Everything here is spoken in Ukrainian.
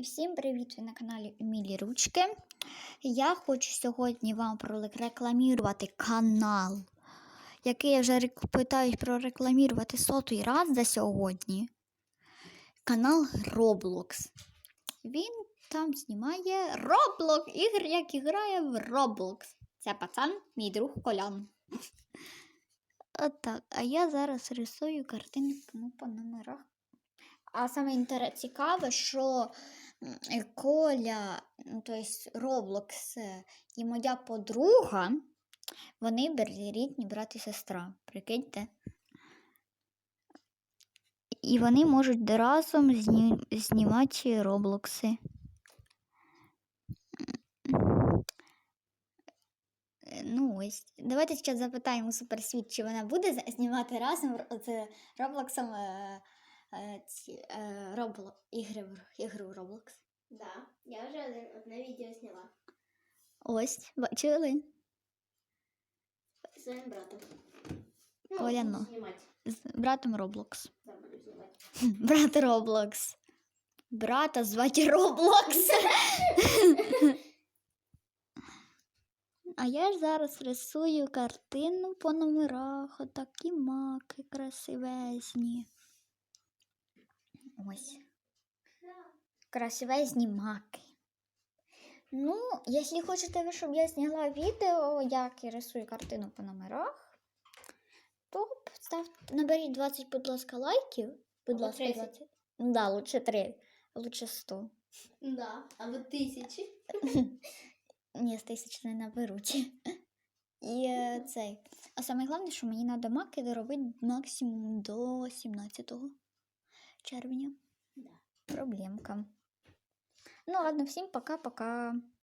І всім привіт! Ви на каналі Емілі Ручки. Я хочу сьогодні вам прорекламувати канал, який я вже питаюсь прорекламувати сотий раз за сьогодні. Канал Roblox. Він там знімає Roblox, ігр, як грає в Roblox. Це пацан, мій друг Колян. Отак. А я зараз рисую картинки ну, по номерах. А саме цікаве, що Коля, тобто Роблокс е, і моя подруга, вони рідні брат і сестра. Прикиньте. І вони можуть разом зні... знімати роблокси. Е, Ну ось. Давайте зараз запитаємо Суперсвіт, чи вона буде знімати разом з Роблоксом е, ці, е, Робло... ігри, в- ігру в Roblox. Да, я вже один- одне відео зняла Ось, бачили? зі своїм братом. Оля, буду ну. знімати. З братом Роблокс. Да, буду знімати. Брат Роблокс. Брата звати Роблокс. А я ж зараз рисую картину по номерах. Отакі маки красивезні. Ось. Красивезні маки. Ну, якщо хочете ви, щоб я зняла відео, як я рисую картину по номерах, то ставте, наберіть 20, будь ласка, лайків. Будь ласка, 20. Ну да, лучше 3, лучше 100. Да, або тисячі. Ні, з тисяч не наберуть. І е, цей. А саме головне, що мені треба маки доробити максимум до 17 червня. Да. Проблемка. Ну ладно, всім пока-пока.